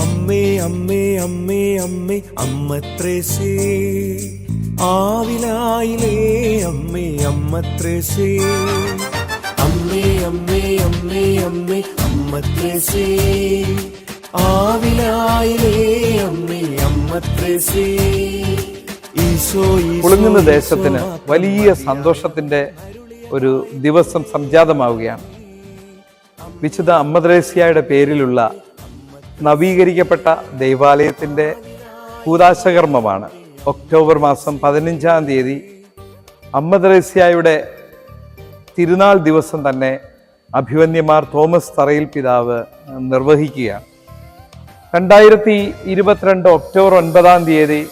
അമ്മേ അമ്മേ അമ്മേ അമ്മേ ത്രേസേ ആവിലായിലേ അമ്മേ അമ്മ ത്രേസേ അമ്മേ അമ്മേ അമ്മേ അമ്മേ അമ്മ ത്രേസേ ആവിലായിലേ അമ്മേ അമ്മ ത്രേസേ ഈശോ ഈശോ, കുളുങ്ങുന്ന ദേശത്തിന് വലിയ സന്തോഷത്തിന്റെ ഒരു ദിവസം സംജാതമാവുകയാണ്. വിശുദ്ധ അമ്മദ്രേസ്യയുടെ പേരിലുള്ള നവീകരിക്കപ്പെട്ട ദൈവാലയത്തിന്റെ കൂതാശകർമ്മമാണ്. ഒക്ടോബർ മാസം പതിനഞ്ചാം തീയതി അമ്മദ്രേസ്യയുടെ തിരുനാൾ ദിവസം തന്നെ അഭിവന്യമാർ തോമസ് തറയിൽ പിതാവ് നിർവഹിക്കുകയാണ്. രണ്ടായിരത്തി ഇരുപത്തിരണ്ട് ഒക്ടോബർ ഒൻപതാം തീയതി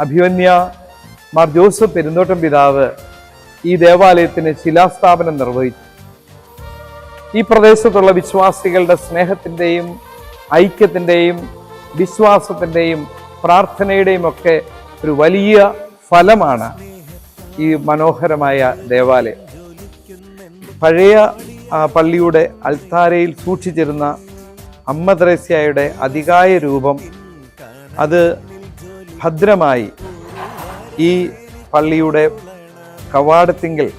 അഭിവന്യ മാർ ജോസഫ് പെരുന്തോട്ടം പിതാവ് ഈ ദേവാലയത്തിന് ശിലാസ്ഥാപനം നിർവഹിച്ചു. ഈ പ്രദേശത്തുള്ള വിശ്വാസികളുടെ സ്നേഹത്തിന്റെയും ഐക്യത്തിന്റെയും വിശ്വാസത്തിന്റെയും പ്രാർത്ഥനയുടെയും ഒക്കെ ഒരു വലിയ ഫലമാണ് ഈ മനോഹരമായ ദേവാലയം. പഴയ പള്ളിയുടെ അൽത്താരയിൽ സൂക്ഷിച്ചിരുന്ന അമ്മ ത്രേസ്യയുടെ അതികായ രൂപം അത് ഭദ്രമായി ഈ പള്ളിയുടെ കവാടത്തിങ്കിൽ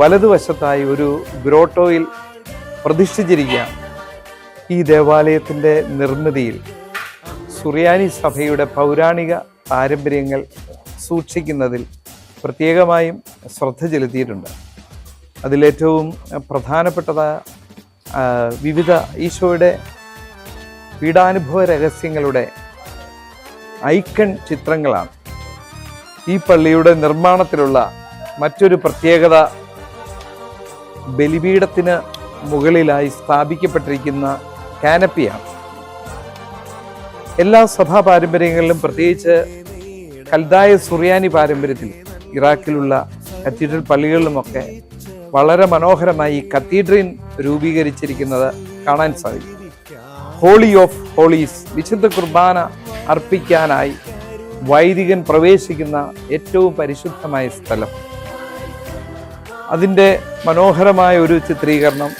വലതുവശത്തായി ഒരു ഗ്രോട്ടോയിൽ പ്രതിഷ്ഠിച്ചിരിക്കുകയാണ്. ഈ ദേവാലയത്തിന്റെ നിർമ്മിതിയിൽ സുറിയാനി സഭയുടെ പൗരാണിക പാരമ്പര്യങ്ങൾ സൂക്ഷിക്കുന്നതിൽ പ്രത്യേകമായും ശ്രദ്ധ ചെലുത്തിയിട്ടുണ്ട്. അതിലേറ്റവും പ്രധാനപ്പെട്ടത് വിവിധ ഈശോയുടെ പീഡാനുഭവ രഹസ്യങ്ങളുടെ ഐക്കൺ ചിത്രങ്ങളാണ്. ഈ പള്ളിയുടെ നിർമ്മാണത്തിലുള്ള മറ്റൊരു പ്രത്യേകത ബലിപീഠത്തിന് മുകളിലായി സ്ഥാപിക്കപ്പെട്ടിരിക്കുന്ന കാനപ്പിയാണ് എല്ലാ സഭാ പാരമ്പര്യങ്ങളിലും പ്രത്യേകിച്ച് കൽദായ സുറിയാനി പാരമ്പര്യത്തിൽ ഇറാഖിലുള്ള കത്തീഡ്രൽ പള്ളികളിലുമൊക്കെ വളരെ മനോഹരമായി ഈ കത്തീഡ്രൻ രൂപീകരിച്ചിരിക്കുന്നത് കാണാൻ സാധിക്കും. ഹോളി ഓഫ് ഹോളീസ് വിശുദ്ധ കുർബാന അർപ്പിക്കാനായി വൈദികൻ പ്രവേശിക്കുന്ന ഏറ്റവും പരിശുദ്ധമായ സ്ഥലം. അതിന്റെ മനോഹരമായ ഒരു ചിത്രീകരണം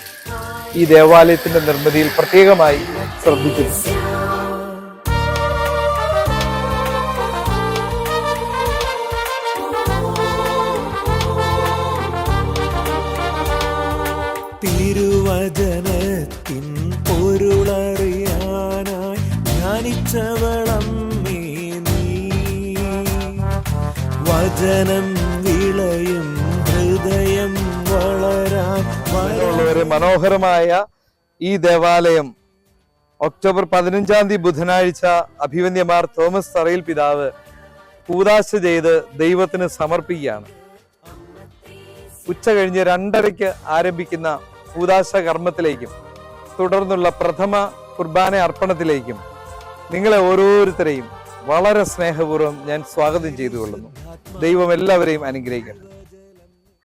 ഈ ദേവാലയത്തിന്റെ നിർമ്മിതിയിൽ പ്രത്യേകമായി ശ്രദ്ധിക്കുന്നു. തിരുവചനത്തിൻ പൊരുളറിയാനായി ധ്യാനിച്ചവളമ്മേ നീ വചനം വിളയും ഹൃദയം വളരാൻ മനോഹരമായ ഈ ദേവാലയം ഒക്ടോബർ പതിനഞ്ചാം തീയതി ബുധനാഴ്ച അഭിവന്യമാർ തോമസ് തറയിൽ പിതാവ് കൂതാശ ചെയ്ത് ദൈവത്തിന് സമർപ്പിക്കുകയാണ്. ഉച്ച കഴിഞ്ഞ് രണ്ടരയ്ക്ക് ആരംഭിക്കുന്ന കൂതാശ കർമ്മത്തിലേക്കും തുടർന്നുള്ള പ്രഥമ കുർബാന അർപ്പണത്തിലേക്കും നിങ്ങളെ ഓരോരുത്തരെയും വളരെ സ്നേഹപൂർവം ഞാൻ സ്വാഗതം ചെയ്തു കൊള്ളുന്നു ദൈവം എല്ലാവരെയും അനുഗ്രഹിക്കട്ടെ.